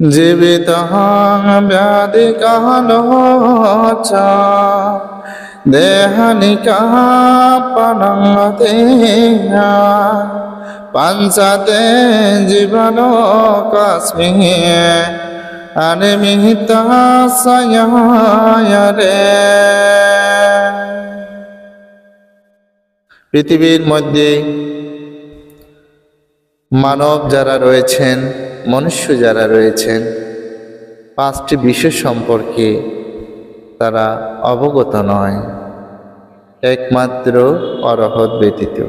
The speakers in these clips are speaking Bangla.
জীবিত ব্যাধি কালোচ দেহানিকা পানতে পঞ্চাতে জীবন আরে মিহিতা রে পৃথিবীর মধ্যে মানব যারা রয়েছেন, মনুষ্য যারা রয়েছেন, পাঁচটি বিষয় সম্পর্কে তারা অবগত নয়। একমাত্র অরহত ব্যতীত।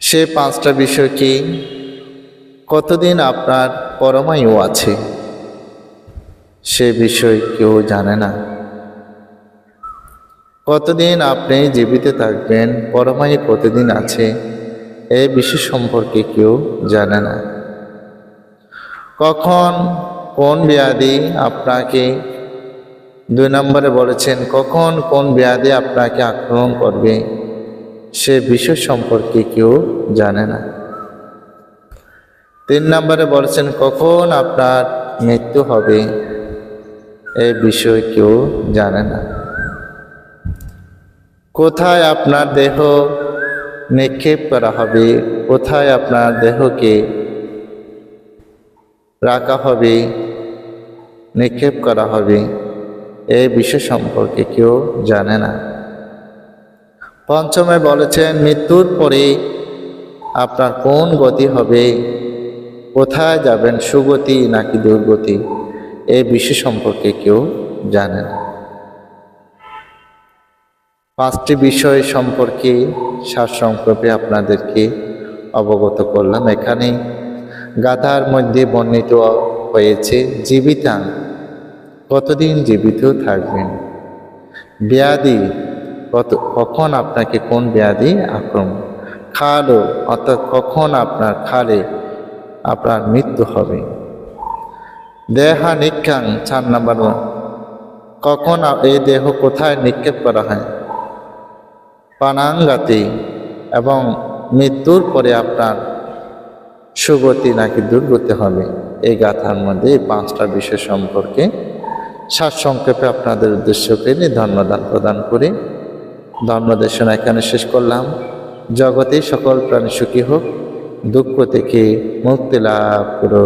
সে পাঁচটা বিষয় কি? কতদিন আপনার পরমায়ু আছে? সে বিষয় কেউ জানে না। কতদিন আপনি জীবিত থাকবেন? পরমায়ু কতদিন আছে? এই বিষয় সম্পর্কে কেউ জানে না। কখন কোন ব্যাধি আপনাকে, দুই নম্বরে বলেছেন, কখন কোন ব্যাধি আপনাকে আক্রমণ করবে, সে বিষয় সম্পর্কে কেউ জানে না। তিন নম্বরে বলেছেন, কখন আপনার মৃত্যু হবে এই বিষয় কেউ জানে না। কোথায় আপনার দেহ নিক্ষেপ করা হবে। কোথায় আপনার দেহকে রাখা হবে? নিক্ষেপ করা হবে। এ বিষয় সম্পর্কে কেউ জানে না। পঞ্চমে বলেছেন, মৃত্যুর পরে আপনার কোন গতি হবে? কোথায় যাবেন? সুগতি নাকি দুর্গতি? এ বিষয় সম্পর্কে কেউ জানে না। পাঁচটি বিষয় সম্পর্কে সারসংক্ষেপে আপনাদেরকে অবগত করলাম। এখানে গাথার মধ্যে বর্ণিত হয়েছে জীবিতাং কতদিন জীবিত থাকবেন? ব্যাধি, কত, কখন আপনাকে কোন ব্যাধি আক্রমণ? খালো, অর্থাৎ কখন আপনার খালে আপনার মৃত্যু হবে? দেহা নিক্ষাং, চার নাম্বার কখন এই দেহ কোথায় নিক্ষেপ করা হয়? পানাঙ্গাতে এবং মৃত্যুর পরে আপনার সুগতি নাকি দুর্গতি হবে। এই গাথার মধ্যে এই পাঁচটা বিষয় সম্পর্কে সারসংক্ষেপে আপনাদের উদ্দেশ্য করে ধর্মদান প্রদান করে। ধর্মদেশনা এখানে শেষ করলাম। জগতে সকল প্রাণী সুখী হোক, দুঃখ থেকে মুক্তি লাভ করো